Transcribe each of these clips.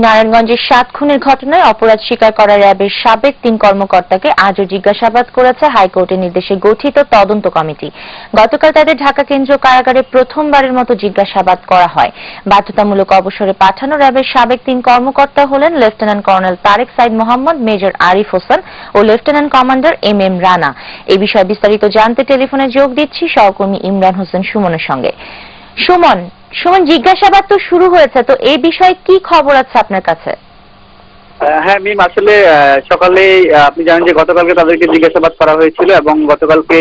নারায়ণগঞ্জের সাত খুনের ঘটনায় অপরাধ স্বীকার করা র্যাবের সাবেক তিন কর্মকর্তাকে আজও জিজ্ঞাসাবাদ করেছে হাইকোর্টের নির্দেশে গঠিত তদন্ত কমিটি। গতকাল তাদের ঢাকা কেন্দ্রীয় কারাগারে প্রথমবারের মতো জিজ্ঞাসাবাদ করা হয়। বাধ্যতামূলক অবসরে পাঠানো র্যাবের সাবেক তিন কর্মকর্তা হলেন lieutenant colonel Tarek Saeed Mohammad, major Arif Hossain ও lieutenant commander M M Rana. এ বিষয়ে বিস্তারিত জানতে টেলিফোনে যোগ দিচ্ছি সহকর্মী ইমরান হোসেন সুমনের সঙ্গে। সুমন সুমন, জিজ্ঞাসাবাদ তো শুরু হয়েছে, তো এই বিষয়ে কি খবর আছে আপনার কাছে? হ্যাঁ মিম আসলে সকালে আপনি জানেন যে গতকালকে তাদেরকে জিজ্ঞাসাবাদ করা হয়েছিল এবং গতকালকে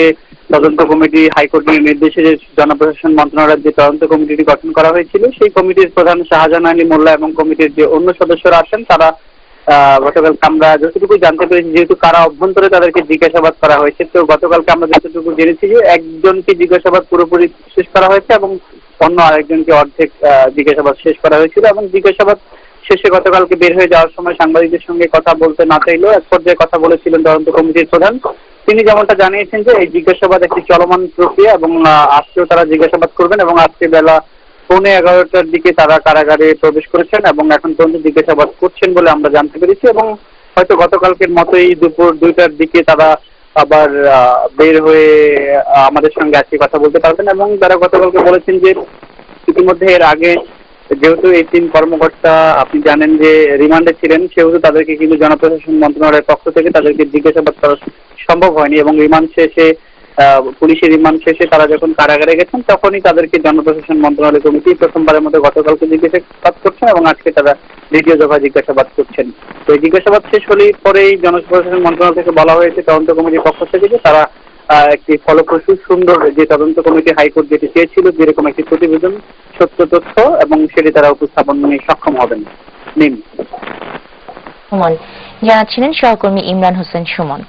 তদন্ত কমিটি হাইকোর্টের নির্দেশে যে জনপ্রশাসন মন্ত্রণালয়ের যে তদন্ত কমিটিটি গঠন করা হয়েছিল, সেই কমিটির প্রধান শাহজাহান আলী মোল্লা এবং কমিটির যে অন্য সদস্যরা আছেন, তারা গতকালকে আমরা যতটুকু জানতে পেরেছি, যেহেতু কারা অভ্যন্তরে তাদেরকে জিজ্ঞাসাবাদ করা হয়েছে, তো গতকালকে আমরা যতটুকু জেনেছি যে একজনকে জিজ্ঞাসাবাদ পুরোপুরি শেষ করা হয়েছে এবং অন্য আরেকজনকে অর্ধেক জিজ্ঞাসাবাদ শেষ করা হয়েছিল এবং জিজ্ঞাসাবাদ শেষে গতকালকে বের হয়ে যাওয়ার সময় সাংবাদিকদের সঙ্গে কথা বলতে না চাইলেও এক পর্যায়ে কথা বলেছিলেন তদন্ত কমিটির প্রধান। তিনি যেমনটা জানিয়েছেন যে এই জিজ্ঞাসাবাদ একটি চলমান প্রক্রিয়া এবং আজকেও তারা জিজ্ঞাসাবাদ করবেন এবং আজকে বেলা পৌনে এগারোটার দিকে তারা কারাগারে প্রবেশ করেছেন এবং এখন পর্যন্ত জিজ্ঞাসাবাদ করছেন বলে আমরা জানতে পেরেছি এবং হয়তো গতকালকের মতোই দুপুর দুইটার দিকে তারা আবার বের হয়ে আমাদের সঙ্গে আজকে কথা বলতে পারবেন এবং তারা গতকালকে বলেছেন যে ইতিমধ্যে এর আগে যেহেতু এই তিন কর্মকর্তা, আপনি জানেন যে রিমান্ডে ছিলেন, সেহেতু তাদেরকে কিন্তু জনপ্রশাসন মন্ত্রণালয়ের পক্ষ থেকে তাদেরকে জিজ্ঞাসাবাদ করা সম্ভব হয়নি এবং রিমান্ড শেষে পুলিশের রিমান্ড শেষে তারা যখন কারাগারে গেছেন, তখনই তাদেরকে জনপ্রশাসন মন্ত্রণালয় কমিটি প্রথমবারের মতো গতকালকে জিজ্ঞাসাবাদ করছেন এবং আজকে তারা দ্বিতীয় দফা জিজ্ঞাসাবাদ করছেন। তো এই জিজ্ঞাসাবাদ শেষ হলেই পরেই জনপ্রশাসন মন্ত্রণালয় থেকে বলা হয়েছে, তদন্ত কমিটির পক্ষ থেকে যে তারা একটি ফলপ্রসূ সুন্দর যে তদন্ত কমিটি হাইকোর্ট যেটি চেয়েছিল, যেরকম একটি প্রতিবেদন, সত্য তথ্য এবং সেটি তারা উপস্থাপনে সক্ষম হবেন। সুমন। জানাচ্ছিলেন সহকর্মী ইমরান হোসেন সুমন।